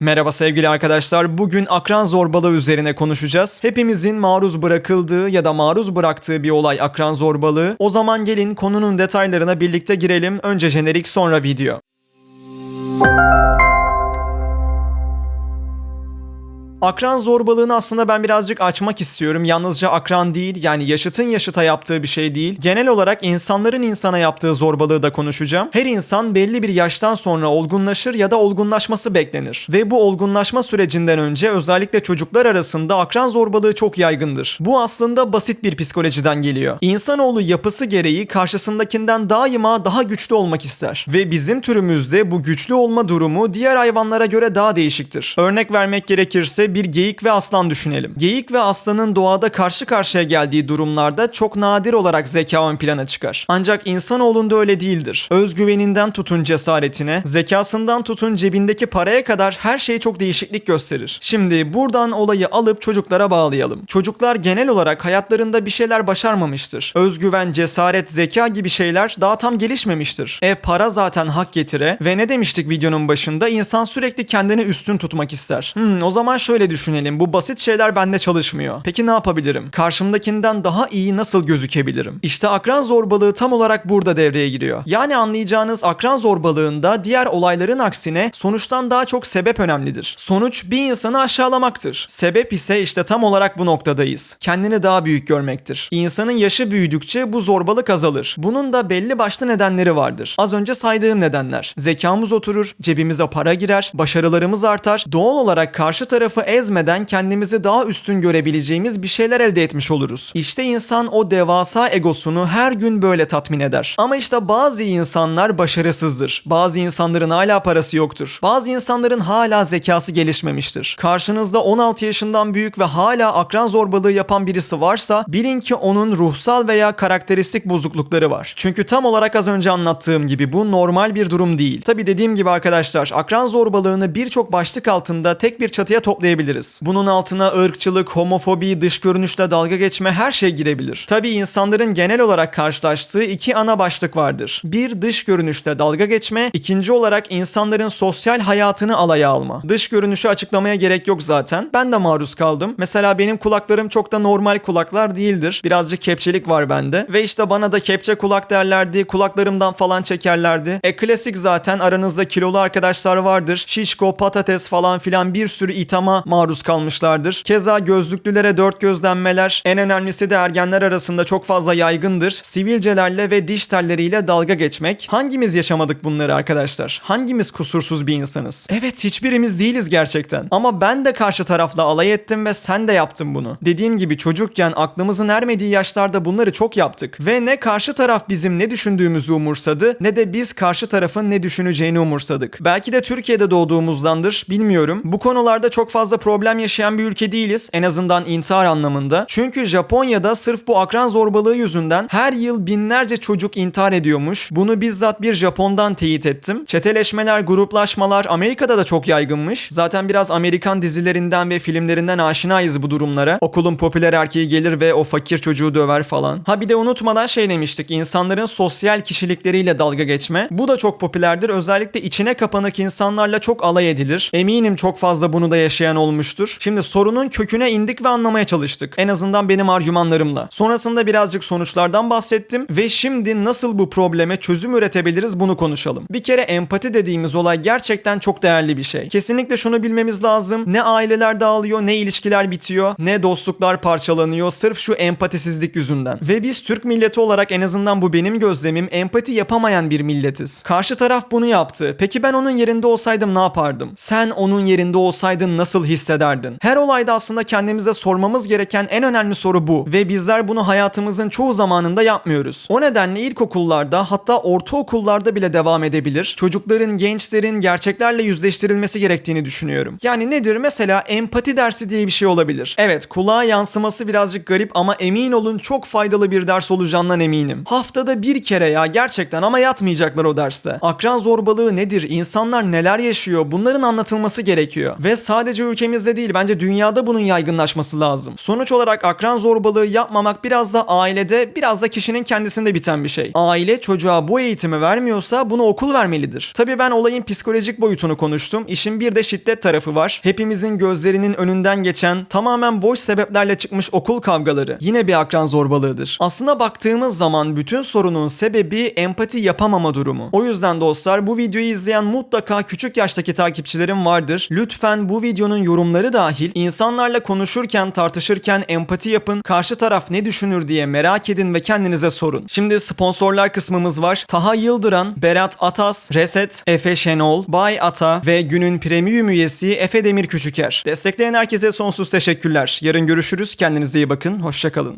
Merhaba sevgili arkadaşlar. Bugün akran zorbalığı üzerine konuşacağız. Hepimizin maruz bırakıldığı ya da maruz bıraktığı bir olay akran zorbalığı. O zaman gelin konunun detaylarına birlikte girelim. Önce jenerik sonra video. Akran zorbalığını aslında ben birazcık açmak istiyorum. Yalnızca akran değil yani yaşıtın yaşıta yaptığı bir şey değil. Genel olarak insanların insana yaptığı zorbalığı da konuşacağım. Her insan belli bir yaştan sonra olgunlaşır ya da olgunlaşması beklenir. Ve bu olgunlaşma sürecinden önce özellikle çocuklar arasında akran zorbalığı çok yaygındır. Bu aslında basit bir psikolojiden geliyor. İnsanoğlu yapısı gereği karşısındakinden daima daha güçlü olmak ister. Ve bizim türümüzde bu güçlü olma durumu diğer hayvanlara göre daha değişiktir. Örnek vermek gerekirse bir geyik ve aslan düşünelim. Geyik ve aslanın doğada karşı karşıya geldiği durumlarda çok nadir olarak zeka ön plana çıkar. Ancak insanoğlunda öyle değildir. Özgüveninden tutun cesaretine, zekasından tutun cebindeki paraya kadar her şey çok değişiklik gösterir. Şimdi buradan olayı alıp çocuklara bağlayalım. Çocuklar genel olarak hayatlarında bir şeyler başarmamıştır. Özgüven, cesaret, zeka gibi şeyler daha tam gelişmemiştir. E para zaten hak getire ve ne demiştik videonun başında insan sürekli kendini üstün tutmak ister. Hmm, o zaman şöyle düşünelim. Bu basit şeyler bende çalışmıyor. Peki ne yapabilirim? Karşımdakinden daha iyi nasıl gözükebilirim? İşte akran zorbalığı tam olarak burada devreye giriyor. Yani anlayacağınız akran zorbalığında diğer olayların aksine sonuçtan daha çok sebep önemlidir. Sonuç bir insanı aşağılamaktır. Sebep ise işte tam olarak bu noktadayız. Kendini daha büyük görmektir. İnsanın yaşı büyüdükçe bu zorbalık azalır. Bunun da belli başlı nedenleri vardır. Az önce saydığım nedenler. Zekamız oturur, cebimize para girer, başarılarımız artar. Doğal olarak karşı tarafı ezmeden kendimizi daha üstün görebileceğimiz bir şeyler elde etmiş oluruz. İşte insan o devasa egosunu her gün böyle tatmin eder. Ama işte bazı insanlar başarısızdır. Bazı insanların hala parası yoktur. Bazı insanların hala zekası gelişmemiştir. Karşınızda 16 yaşından büyük ve hala akran zorbalığı yapan birisi varsa bilin ki onun ruhsal veya karakteristik bozuklukları var. Çünkü tam olarak az önce anlattığım gibi bu normal bir durum değil. Tabi dediğim gibi arkadaşlar akran zorbalığını birçok başlık altında tek bir çatıya toplayabiliriz. Bunun altına ırkçılık, homofobi, dış görünüşle dalga geçme her şey girebilir. Tabi insanların genel olarak karşılaştığı iki ana başlık vardır. Bir dış görünüşte dalga geçme, ikinci olarak insanların sosyal hayatını alaya alma. Dış görünüşü açıklamaya gerek yok zaten. Ben de maruz kaldım. Mesela benim kulaklarım çok da normal kulaklar değildir. Birazcık kepçelik var bende. Ve işte bana da kepçe kulak derlerdi. Kulaklarımdan falan çekerlerdi. E klasik zaten aranızda kilolu arkadaşlar vardır. Şişko, patates falan filan bir sürü ithama maruz kalmışlardır. Keza gözlüklülere dört gözlenmeler, en önemlisi de ergenler arasında çok fazla yaygındır. Sivilcelerle ve diş telleriyle dalga geçmek. Hangimiz yaşamadık bunları arkadaşlar? Hangimiz kusursuz bir insanız? Evet hiçbirimiz değiliz gerçekten. Ama ben de karşı tarafla alay ettim ve sen de yaptın bunu. Dediğim gibi çocukken aklımızın ermediği yaşlarda bunları çok yaptık. Ve ne karşı taraf bizim ne düşündüğümüzü umursadı ne de biz karşı tarafın ne düşüneceğini umursadık. Belki de Türkiye'de doğduğumuzdandır bilmiyorum. Bu konularda çok fazla problem yaşayan bir ülke değiliz. En azından intihar anlamında. Çünkü Japonya'da sırf bu akran zorbalığı yüzünden her yıl binlerce çocuk intihar ediyormuş. Bunu bizzat bir Japon'dan teyit ettim. Çeteleşmeler, gruplaşmalar Amerika'da da çok yaygınmış. Zaten biraz Amerikan dizilerinden ve filmlerinden aşinayız bu durumlara. Okulun popüler erkeği gelir ve o fakir çocuğu döver falan. Ha bir de unutmadan şey demiştik. insanların sosyal kişilikleriyle dalga geçme. Bu da çok popülerdir. Özellikle içine kapanık insanlarla çok alay edilir. Eminim çok fazla bunu da yaşayan olmuştur. Şimdi sorunun köküne indik ve anlamaya çalıştık. En azından benim argümanlarımla. Sonrasında birazcık sonuçlardan bahsettim ve şimdi nasıl bu probleme çözüm üretebiliriz bunu konuşalım. Bir kere empati dediğimiz olay gerçekten çok değerli bir şey. Kesinlikle şunu bilmemiz lazım. Ne aileler dağılıyor, ne ilişkiler bitiyor, ne dostluklar parçalanıyor sırf şu empatisizlik yüzünden. Ve biz Türk milleti olarak en azından bu benim gözlemim empati yapamayan bir milletiz. Karşı taraf bunu yaptı. Peki ben onun yerinde olsaydım ne yapardım? Sen onun yerinde olsaydın nasıl hissederdin? Her olayda aslında kendimize sormamız gereken en önemli soru bu ve bizler bunu hayatımızın çoğu zamanında yapmıyoruz. O nedenle ilkokullarda hatta ortaokullarda bile devam edebilir. Çocukların, gençlerin gerçeklerle yüzleştirilmesi gerektiğini düşünüyorum. Yani nedir? Mesela empati dersi diye bir şey olabilir. Evet, kulağa yansıması birazcık garip ama emin olun çok faydalı bir ders olacağından eminim. Haftada bir kere ya gerçekten ama yatmayacaklar o derste. Akran zorbalığı nedir? İnsanlar neler yaşıyor? Bunların anlatılması gerekiyor. Ve sadece ülke ülkemizde değil bence dünyada bunun yaygınlaşması lazım. Sonuç olarak akran zorbalığı yapmamak biraz da ailede biraz da kişinin kendisinde biten bir şey. Aile çocuğa bu eğitimi vermiyorsa bunu okul vermelidir. Tabii ben olayın psikolojik boyutunu konuştum. İşin bir de şiddet tarafı var. Hepimizin gözlerinin önünden geçen tamamen boş sebeplerle çıkmış okul kavgaları yine bir akran zorbalığıdır. Aslına baktığımız zaman bütün sorunun sebebi empati yapamama durumu. O yüzden dostlar bu videoyu izleyen mutlaka küçük yaştaki takipçilerim vardır. Lütfen bu videonun yorumları dahil insanlarla konuşurken tartışırken empati yapın. Karşı taraf ne düşünür diye merak edin ve kendinize sorun. Şimdi sponsorlar kısmımız var. Taha Yıldıran, Berat Atas, Reset, Efe Şenol, Bay Ata ve günün premium üyesi Efe Demir Küçüker. Destekleyen herkese sonsuz teşekkürler. Yarın görüşürüz. Kendinize iyi bakın. Hoşçakalın.